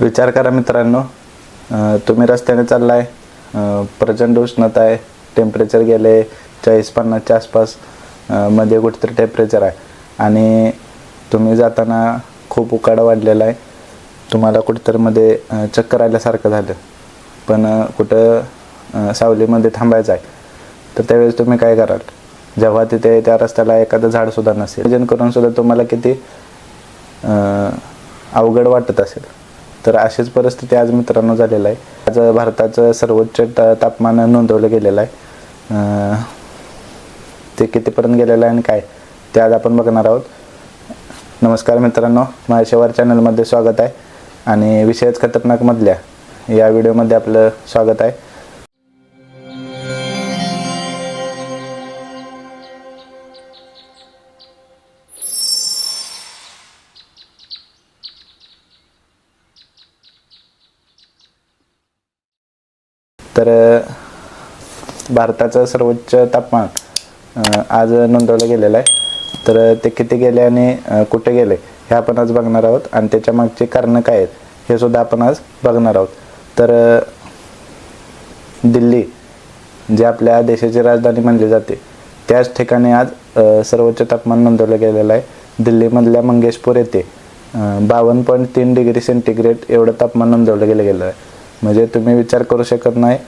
विचार करा मित्रांनो. तुम्ही रस्त्याने चाललाय. प्रचंड उष्णता आहे. टेम्परेचर गेले चाळीस पन्नासच्या आसपास. मध्ये कुठेतरी टेम्परेचर आहे. आणि तुम्ही जाताना खूप उकाडा वाढलेला आहे. तुम्हाला कुठेतरी मध्ये चक्कर आल्यासारखं झालं. पण कुठं सावलीमध्ये थांबायचं आहे. तर त्यावेळेस तुम्ही काय कराल? जेव्हा तिथे त्या रस्त्याला एखादं झाडसुद्धा नसेल. नियोजन करून सुद्धा तुम्हाला किती अवघड वाटत असेल. तर अशीच परिस्थिती आज मित्रांनो झालेलं आहे. आज भारताचं सर्वोच्च ता- तापमान नोंदवलं गेलेलं आहे. ते कितीपर्यंत गेलेलं आहे आणि काय ते आज आपण बघणार आहोत. नमस्कार मित्रांनो माझ्यावर चॅनलमध्ये स्वागत आहे. आणि विषयच खतरनाकमधल्या या व्हिडिओमध्ये आपलं स्वागत आहे. तर भारताचं सर्वोच्च तापमान आज नोंदवलं गेलेलं आहे. तर ते किती गेले आणि कुठे गेले हे आपण आज बघणार आहोत. आणि त्याच्या मागची कारणं काय आहेत हे सुद्धा आपण आज बघणार आहोत. तर दिल्ली जे आपल्या देशाची राजधानी मानली जाते त्याच ठिकाणी आज सर्वोच्च तापमान नोंदवलं गेलेलं आहे. दिल्लीमधल्या मंगेशपूर येथे बावन्न पॉईंट तीन डिग्री सेंटीग्रेड एवढं तापमान नोंदवलं गेलं गेलं आहे. म्हणजे तुम्ही विचार करू शकत नाही.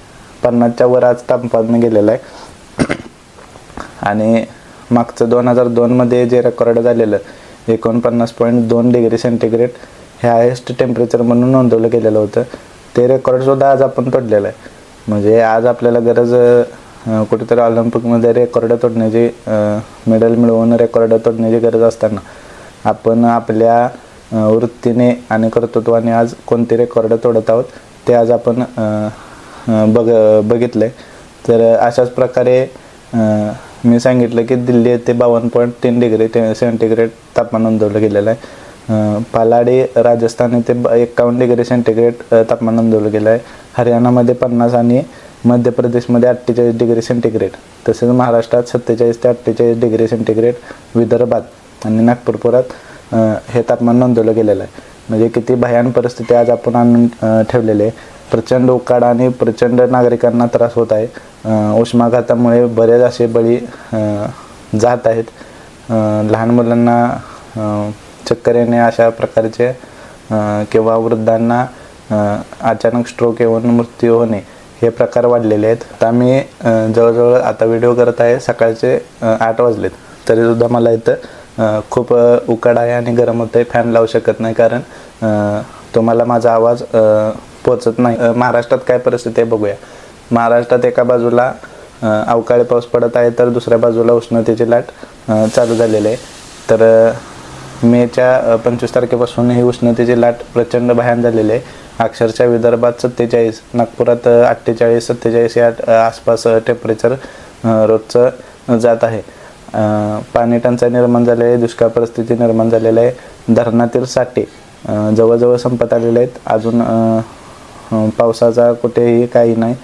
पन्नासच्या वर आज तापमान गेलेलं आहे. आणि मागचं दोन हजार दोनमध्ये जे रेकॉर्ड झालेलं एकोणपन्नास पॉईंट दोन डिग्री सेंटीग्रेड हे हायेस्ट टेम्परेचर म्हणून नोंदवलं गेलेलं होतं. ते रेकॉर्डसुद्धा आज आपण तोडलेलं आहे. म्हणजे आज आपल्याला गरज कुठेतरी ऑलिम्पिकमध्ये रेकॉर्ड तोडण्याची मेडल मिळवून रेकॉर्ड तोडण्याची गरज असताना आपण आपल्या वृत्तीने आणि कर्तृत्वाने आज कोणते रेकॉर्ड तोडत आहोत ते आज आपण बघ बघितलं आहे तर अशाच प्रकारे मी सांगितलं की दिल्ली येथे बावन्न पॉईंट तीन डिग्री ते सेंटीग्रेड तापमान नोंदवलं गेलेलं आहे. पालाडी राजस्थान येथे ब- एक्कावन्न डिग्री सेंटीग्रेड तापमान नोंदवलं गेलं आहे हरियाणामध्ये पन्नास आणि मध्य प्रदेशमध्ये अठ्ठेचाळीस डिग्री सेंटीग्रेड तसेच महाराष्ट्रात सत्तेचाळीस ते अठ्ठेचाळीस डिग्री सेंटीग्रेड विदर्भात आणि नागपूरपुरात हे तापमान नोंदवलं गेलेलं आहे. म्हणजे किती भयान परिस्थिती आज आपण आणून ठेवलेले ठेवलेली आहे. प्रचंड उकाडा आणि प्रचंड नागरिकांना त्रास होत आहे. उष्माघातामुळे बरेच असे बळी जात आहेत. लहान मुलांना चक्कर येणे अशा प्रकारचे किंवा वृद्धांना अचानक स्ट्रोक येऊन मृत्यू होणे हे प्रकार वाढलेले आहेत. तर आम्ही जवळजवळ आता व्हिडिओ करत आहे सकाळचे आठ वाजलेत. तरीसुद्धा मला इथं खूप उकाड आहे आणि गरम होतं आहे फॅन लावू शकत नाही कारण तुम्हाला माझा आवाज पोचत नाही. महाराष्ट्रात काय परिस्थिती आहे बघूया. महाराष्ट्रात एका बाजूला अवकाळी पाऊस पडत आहे तर दुसऱ्या बाजूला उष्णतेची लाट चालू झालेली आहे. तर मेच्या पंचवीस तारखेपासून ही उष्णतेची लाट प्रचंड भयान झालेली आहे. अक्षरशः विदर्भात सत्तेचाळीस नागपुरात अठ्ठेचाळीस सत्तेचाळीस या आसपास टेम्परेचर रोजचं जात आहे. पाणी टंचाई निर्माण झाली आहे दुष्काळ परिस्थिती निर्माण झालेली आहे. धरणातील साठे जवळजवळ संपत आलेले आहेत. अजून पावसाचा कुठेही काही नाही.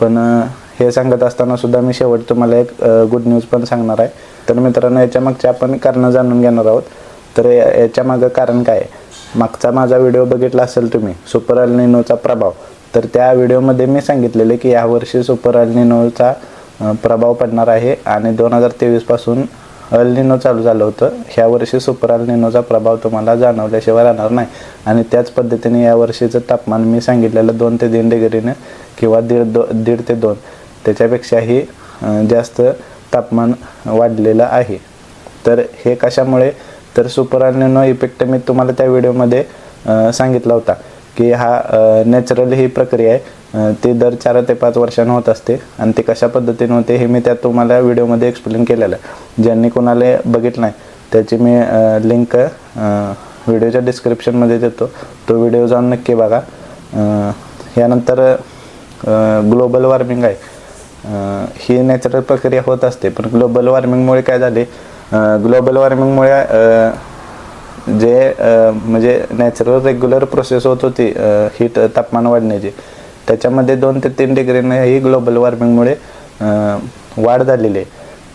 पण हे सांगत असताना सुद्धा मी शेवट तुम्हाला एक गुड न्यूज पण सांगणार आहे. तर मित्रांनो याच्या मागचे आपण कारणं जाणून घेणार आहोत. तर या- याच्या मागं कारण काय आहे? मागचा माझा व्हिडिओ बघितला असेल तुम्ही सुपर अलनिनोचा प्रभाव. तर त्या व्हिडिओमध्ये मी सांगितलेले की यावर्षी सुपर अलनिनोचा प्रभाव पडणार आहे. आणि दोन हजार तेवीसपासून अलनिनो चालू झालं होतं. ह्या वर्षी सुपर अलनिनोचा प्रभाव तुम्हाला जाणवल्याशिवाय राहणार नाही. आणि त्याच पद्धतीने या वर्षीचं तापमान मी सांगितलेलं दोन ते तीन डिग्रीनं किंवा दीड दो दीड ते दोन. त्याच्यापेक्षाही जास्त तापमान वाढलेलं आहे. तर हे कशामुळे? तर सुपर अलनिनो इफेक्ट मी तुम्हाला त्या व्हिडिओमध्ये सांगितला होता. की हा नॅचरल ही प्रक्रिया आहे. ती दर चार ते पाच वर्षांनी होत असते. आणि ते कशा पद्धतीने होते हे मी त्यात तुम्हाला व्हिडिओमध्ये एक्सप्लेन केलेलं आहे. ज्यांनी कोणाला बघितलं नाही त्याची मी लिंक व्हिडिओच्या डिस्क्रिप्शनमध्ये देतो. तो व्हिडिओ जाऊन नक्की बघा. यानंतर ग्लोबल वॉर्मिंग आहे. ही नॅचरल प्रक्रिया होत असते. पण ग्लोबल वॉर्मिंगमुळे काय झाले? ग्लोबल वॉर्मिंगमुळे जे म्हणजे नॅचरल रेग्युलर प्रोसेस होत होती हीट तापमान वाढण्याची. त्याच्यामध्ये दोन ते तीन डिग्रीने ही ग्लोबल वॉर्मिंगमुळे वाढ झालेली आहे.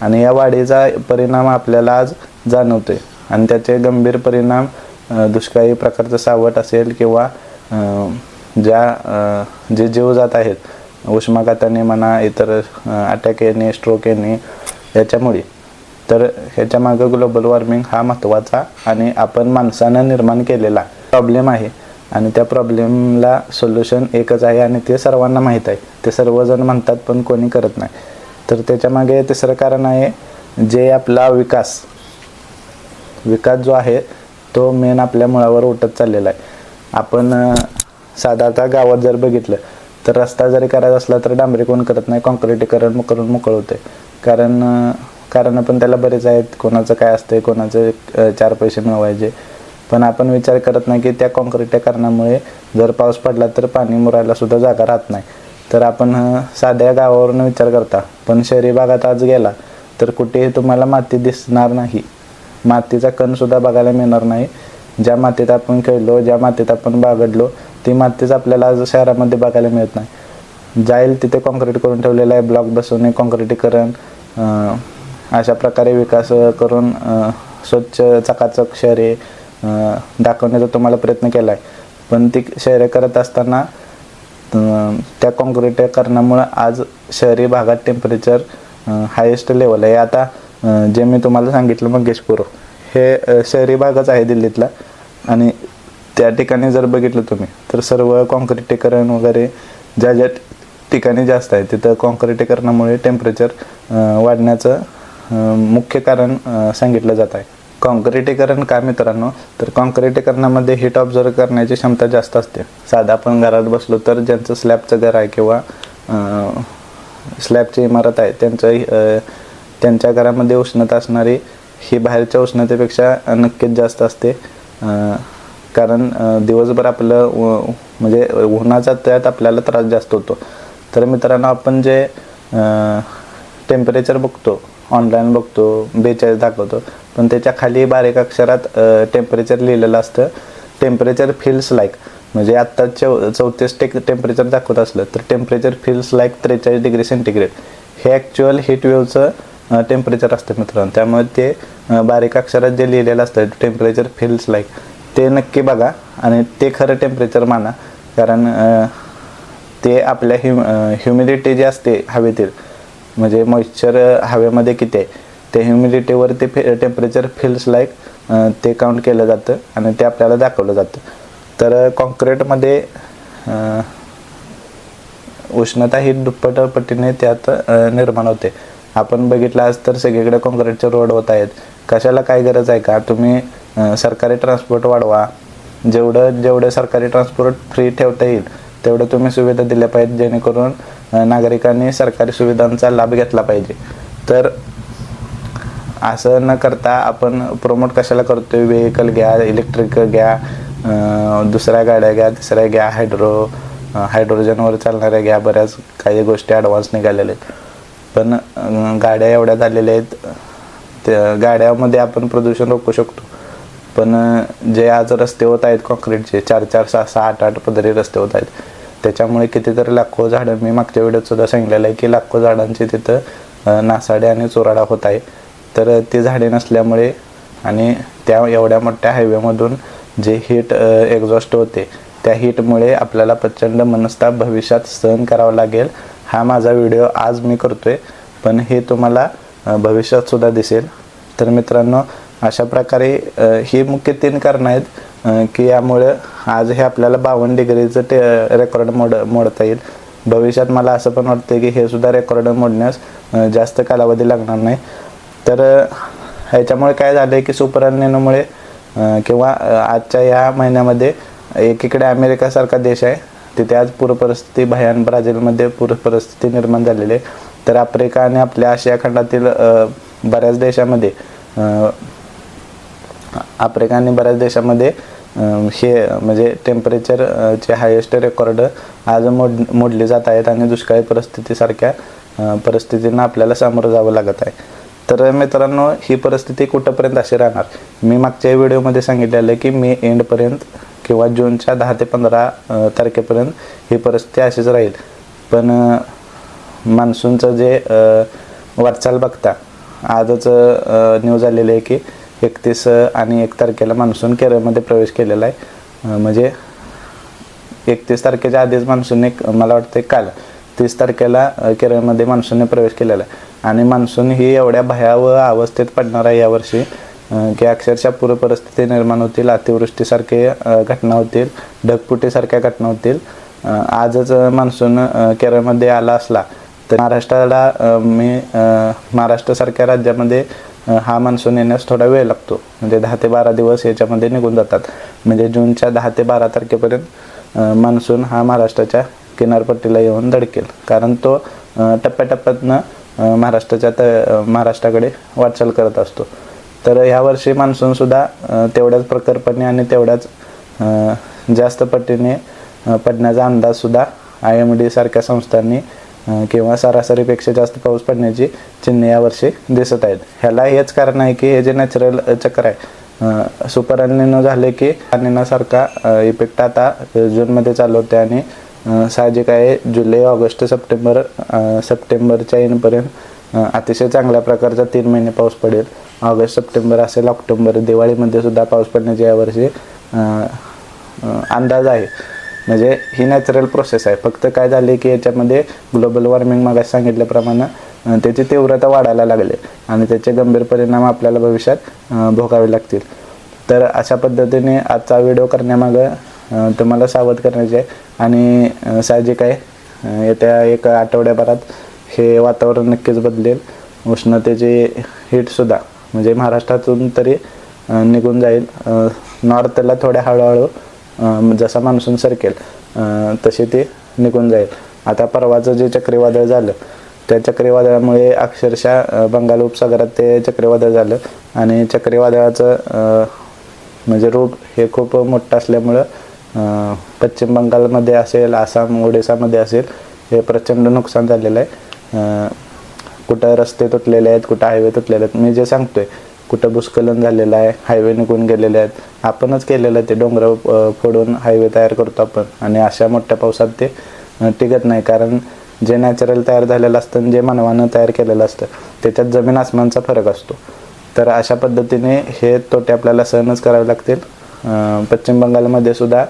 आणि या वाढीचा परिणाम आपल्याला आज जाणवतोय. आणि त्याचे गंभीर परिणाम दुष्काळी प्रकारचं सावट असेल किंवा ज्या जे जीवजात आहेत उष्माघाताने म्हणा इतर अटॅक येणे स्ट्रोक येणे याच्यामुळे. तर ह्याच्या मागं ग्लोबल वॉर्मिंग हा महत्त्वाचा आणि आपण माणसानं निर्माण केलेला प्रॉब्लेम आहे. आणि त्या प्रॉब्लेमला सोल्युशन एकच आहे आणि ते सर्वांना माहीत आहे. ते सर्वजण म्हणतात पण कोणी करत नाही. तर त्याच्यामागे तिसरं कारण आहे जे आपला विकास. विकास जो आहे तो मेन आपल्या मुळावर उठत चाललेला आहे. आपण अं, साधारणतः गावात जर बघितलं तर रस्ता जरी करायचा असला तर डांबरी कोण करत नाही. कॉन्क्रिटीकरण करून मोकळ होते कारण कारण पण त्याला बरेच आहेत कोणाचं काय असतंय कोणाचं चार पैसे मिळवायचे. पण आपण विचार करत नाही की त्या कॉन्क्रिटीकरणामुळे जर पाऊस पडला तर पाणी मुरायला सुद्धा जागा राहत नाही. तर आपण साध्या गावावरून विचार करता. पण शहरी भागात आज गेला तर कुठेही तुम्हाला माती दिसणार नाही. मातीचा कण सुद्धा बघायला मिळणार नाही. ज्या मातीत आपण खेळलो ज्या मातीत आपण बागडलो ती मातीच आपल्याला आज शहरामध्ये बघायला मिळत नाही. जाईल तिथे कॉन्क्रीट करून ठेवलेलं आहे ब्लॉक बसवणे कॉन्क्रिटीकरण अशा प्रकारे विकास करून स्वच्छ चकाचक शहरे दाखवण्याचा तुम्हाला प्रयत्न केला आहे पण ती शहरे करत असताना त्या कॉन्क्रिटीकरणामुळं आज शहरी भागात टेम्परेचर हायेस्ट लेवल आहे. आता जे मी तुम्हाला सांगितलं मंगेशपूर हे शहरी भागच आहे दिल्लीतला. आणि त्या ठिकाणी जर बघितलं तुम्ही तर सर्व कॉन्क्रिटीकरण वगैरे ज्या ज्या ठिकाणी जास्त आहे तिथं कॉन्क्रिटीकरणामुळे टेम्परेचर वाढण्याचं मुख्य कारण सांगितलं जात आहे. कॉन्क्रिटीकरण का मित्रांनो? तर कॉन्क्रिटीकरणामध्ये हीट ऑब्झर्व करण्याची क्षमता जास्त असते. साधा आपण घरात बसलो तर ज्यांचं स्लॅबचं घर आहे किंवा स्लॅबची इमारत आहे त्यांचं त्यांच्या घरामध्ये उष्णता असणारी ही बाहेरच्या उष्णतेपेक्षा नक्कीच जास्त असते. कारण दिवसभर आपलं म्हणजे उन्हाचा त्यात आपल्याला त्रास जास्त होतो. तर मित्रांनो आपण जे टेम्परेचर बघतो ऑनलाईन बघतो बेचाळीस दाखवतो. पण त्याच्याखाली बारीक अक्षरात टेम्परेचर लिहिलेलं असतं. टेम्परेचर फील्स लाईक म्हणजे आत्ता चौ चौतीस टेक टेम्परेचर दाखवत असलं तर टेम्परेचर फील्स लाईक त्रेचाळीस डिग्री सेंटीग्रेड हे ॲक्च्युअल हीट वेव्हचं टेम्परेचर असतं मित्रांनो. त्यामुळे ते बारीक अक्षरात जे लिहिलेलं असतं टेम्परेचर फील्स लाईक ते नक्की बघा आणि ते खरं टेम्परेचर माना. कारण ते आपल्या ह्यु ह्युमिडिटी जी असते हवेतील म्हणजे मॉइश्चर हवेमध्ये किती आहे ते ह्युमिडिटीवर ते फे टेम्परेचर फील्स लाईक ते काउंट केलं जातं आणि ते आपल्याला दाखवलं जातं. तर कॉन्क्रीटमध्ये उष्णता ही दुप्पट पटीने त्यात निर्माण होते. आपण बघितलं आज तर सगळीकडे कॉन्क्रीटचे रोड होत आहेत. कशाला काय गरज आहे का? तुम्ही सरकारी ट्रान्सपोर्ट वाढवा. जेवढं जेवढं सरकारी ट्रान्सपोर्ट फ्री ठेवता येईल तेवढं तुम्ही सुविधा दिल्या पाहिजेत जेणेकरून नागरिकांनी सरकारी सुविधांचा लाभ घेतला पाहिजे. तर असं न करता आपण प्रमोट कशाला करतोय? व्हेकल घ्या इलेक्ट्रिक घ्या दुसऱ्या गाड्या घ्या तिसऱ्या घ्या हायड्रो हायड्रोजनवर चालणाऱ्या घ्या बऱ्याच काही गोष्टी ॲडव्हान्स निघालेल्या आहेत. पण गाड्या एवढ्या झालेल्या आहेत त्या गाड्यामध्ये आपण प्रदूषण रोखू शकतो. पण जे आज रस्ते होत आहेत कॉन्क्रीटचे चार चार सहा सहा आठ आठ पदरी रस्ते होत आहेत. त्याच्यामुळे कितीतरी लाखो झाडं मी मागच्या व्हिडिओत सुद्धा सांगितलेलं आहे की लाखो झाडांची तिथं नासाडे आणि चोराडा होत आहे. तर ती झाडे नसल्यामुळे आणि त्या एवढ्या मोठ्या हायवेमधून जे हीट एक्झॉस्ट होते त्या हीटमुळे आपल्याला प्रचंड मनस्ताप भविष्यात सहन करावा लागेल. हा माझा व्हिडिओ आज मी करतोय पण हे तुम्हाला भविष्यातसुद्धा भविष्यात सुद्धा दिसेल. तर मित्रांनो अशा प्रकारे ही मुख्य तीन कारणं आहेत. की यामुळे आज हे आपल्याला बावन्न डिग्रीचं ते रेकॉर्ड मोड मोडता येईल. भविष्यात मला असं पण वाटतं की हे सुद्धा रेकॉर्ड मोडण्यास जास्त कालावधी लागणार नाही. तर ह्याच्यामुळे काय झालं आहे की सुपर किंवा आजच्या या महिन्यामध्ये एकीकडे अमेरिकासारखा देश आहे. तिथे आज पूर परिस्थिती भयान ब्राझीलमध्ये पूर परिस्थिती निर्माण झालेली आहे. तर आफ्रिका आणि आपल्या आशिया खंडातील बऱ्याच देशामध्ये आफ्रिका आणि बऱ्याच देशामध्ये हे म्हणजे टेम्परेचरचे हायेस्ट रेकॉर्ड आज मोड मोडले जात आहेत आणि दुष्काळी परिस्थितीसारख्या परिस्थितींना आपल्याला सामोरं जावं लागत आहे. तर मित्रांनो ही परिस्थिती कुठंपर्यंत अशी राहणार? मी मागच्या व्हिडिओमध्ये सांगितलेलं आहे की मे एंडपर्यंत किंवा जूनच्या दहा ते पंधरा तारखेपर्यंत ही परिस्थिती अशीच राहील. पण मान्सूनचं जे वाटचाल बघता आजच न्यूज आलेली आहे की एकतीस आणि एक तारखेला मान्सून केरळमध्ये प्रवेश केलेला आहे. म्हणजे एकतीस तारखेच्या आधीच मान्सून एक मला वाटतं काल तीस तारखेला केरळमध्ये मान्सूनने प्रवेश केलेला आहे. आणि मान्सून ही एवढ्या भयावह अवस्थेत पडणार आहे यावर्षी की अक्षरशः पूर परिस्थिती निर्माण होतील अतिवृष्टीसारखे घटना होतील ढगफुटीसारख्या घटना होतील. आजच मान्सून केरळमध्ये आला असला तर महाराष्ट्राला मी महाराष्ट्रासारख्या राज्यामध्ये हा मान्सून येण्यास थोडा वेळ लागतो. म्हणजे दहा ते बारा दिवस याच्यामध्ये निघून जातात. म्हणजे जूनच्या दहा ते बारा तारखेपर्यंत मान्सून हा महाराष्ट्राच्या किनारपट्टीला येऊन धडकेल. कारण तो टप्प्याटप्प्यातनं महाराष्ट्राच्या त महाराष्ट्राकडे वाटचाल करत असतो. तर ह्यावर्षी मान्सूनसुद्धा तेवढ्याच प्रखरपणे आणि तेवढ्याच जास्त पटीने पडण्याचा अंदाजसुद्धा आय एम डी सारख्या संस्थांनी किंवा सरासरीपेक्षा जास्त पाऊस पडण्याची चिन्हे यावर्षी दिसत आहेत. ह्याला हेच कारण आहे की हे जे नॅचरल चक्र आहे सुपर अनिनो झाले की अनिनासारखा इफेक्ट आता जूनमध्ये चालू होते आणि साहजिक आहे जुलै ऑगस्ट सप्टेंबर सप्टेंबरच्या एंडपर्यंत अतिशय चांगल्या प्रकारचा तीन महिने पाऊस पडेल. ऑगस्ट सप्टेंबर असेल ऑक्टोबर दिवाळीमध्ये सुद्धा पाऊस पडण्याची यावर्षी अंदाज आहे. म्हणजे ही नॅचरल प्रोसेस आहे. फक्त काय झाले की याच्यामध्ये ग्लोबल वॉर्मिंग मग सांगितल्याप्रमाणे त्याची तीव्रता वाढायला लागली आणि त्याचे गंभीर परिणाम आपल्याला भविष्यात भोगावे लागतील. तर अशा पद्धतीने आजचा व्हिडिओ करण्यामागं तुम्हाला सावध करण्याचे आहे. आणि साहजिक आहे येत्या एक आठवड्याभरात हे वातावरण नक्कीच बदलेल. उष्णतेची हीटसुद्धा म्हणजे महाराष्ट्रातून तरी निघून जाईल. नॉर्थला थोड्या हळूहळू जसा मान्सून सरकेल तसे तशी ती निघून जाईल. आता परवाचं जे चक्रीवादळ झालं त्या चक्रीवादळामुळे अक्षरशः बंगाल उपसागरात ते चक्रीवादळ झालं आणि चक्रीवादळाचं म्हणजे रूप हे खूप मोठं असल्यामुळं पश्चिम बंगालमध्ये असेल आसाम ओडिसामध्ये असेल हे प्रचंड नुकसान झालेलं आहे. कुठं रस्ते तुटलेले आहेत कुठं हायवे तुटलेले आहेत मी जे सांगतोय कुठं भूस्खलन झालेलं आहे हायवे निघून गेलेले आहेत आपणच केलेलं आहे ते डोंगर फोडून हायवे तयार करतो आपण. आणि अशा मोठ्या पावसात ते टिकत नाही. कारण जे नॅचरल तयार झालेलं असतं आणि जे मानवानं तयार केलेलं असतं त्याच्यात जमीन आसमानचा फरक असतो. तर अशा पद्धतीने हे तोटे आपल्याला सहनच करावे लागतील. पश्चिम बंगालमध्ये सुद्धा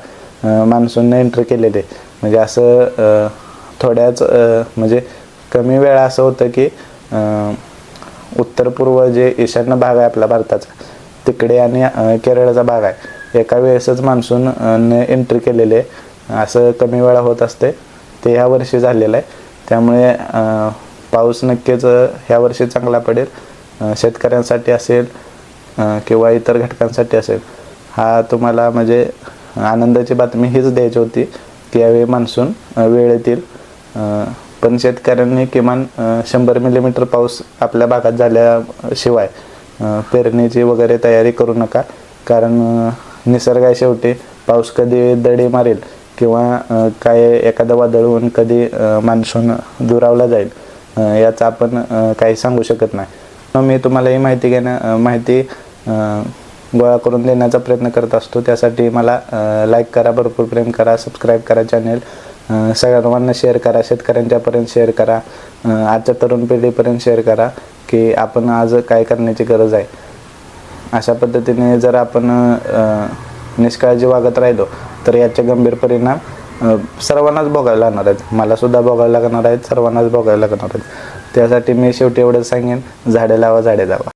मान्सूनने एंट्री केलेले आहे. म्हणजे असं थोड्याच म्हणजे कमी वेळा असं होतं की उत्तर पूर्व जे ईशान्य भाग आहे आपला भारताचा तिकडे आणि केरळचा भाग आहे. एका वेळेसच मान्सून एंट्री केलेली आहे. असं कमी वेळा होत असते. ते ह्या वर्षी झालेलं आहे. त्यामुळे पाऊस नक्कीच ह्या वर्षी चांगला पडेल. शेतकऱ्यांसाठी असेल किंवा इतर घटकांसाठी असेल. हा तुम्हाला म्हणजे आनंदाची बातमी हीच द्यायची होती की यावेळी मान्सून अ, वेळेतील पण शेतकऱ्यांनी किमान शंभर मिलीमीटर पाऊस आपल्या भागात झाल्याशिवाय पेरणीची वगैरे तयारी करू नका. कारण निसर्गा शेवटी पाऊस कधी दडी मारेल किंवा काय एखादं वादळ होऊन कधी मान्सून दुरावला जाईल याचा याचं आपण काही सांगू शकत नाही. मग मी तुम्हाला ही माहिती घेण्या माहिती गोळा करून देण्याचा प्रयत्न करत असतो. त्यासाठी मला लाईक करा भरपूर प्रेम करा सबस्क्राईब करा चॅनेल सर्वांना शेअर करा शेतकऱ्यांच्यापर्यंत शेअर करा. आजच्या तरुण पिढीपर्यंत शेअर करा. की आपण आज काय करण्याची गरज आहे? अशा पद्धतीने जर आपण निष्काळजी वागत राहिलो तर याचे गंभीर परिणाम सर्वांनाच भोगायला लागणार आहेत. मला सुद्धा भोगायला लागणार आहेत सर्वांनाच भोगायला लागणार आहेत. त्यासाठी मी शेवटी एवढंच सांगेन झाडे लावा झाडे लावा.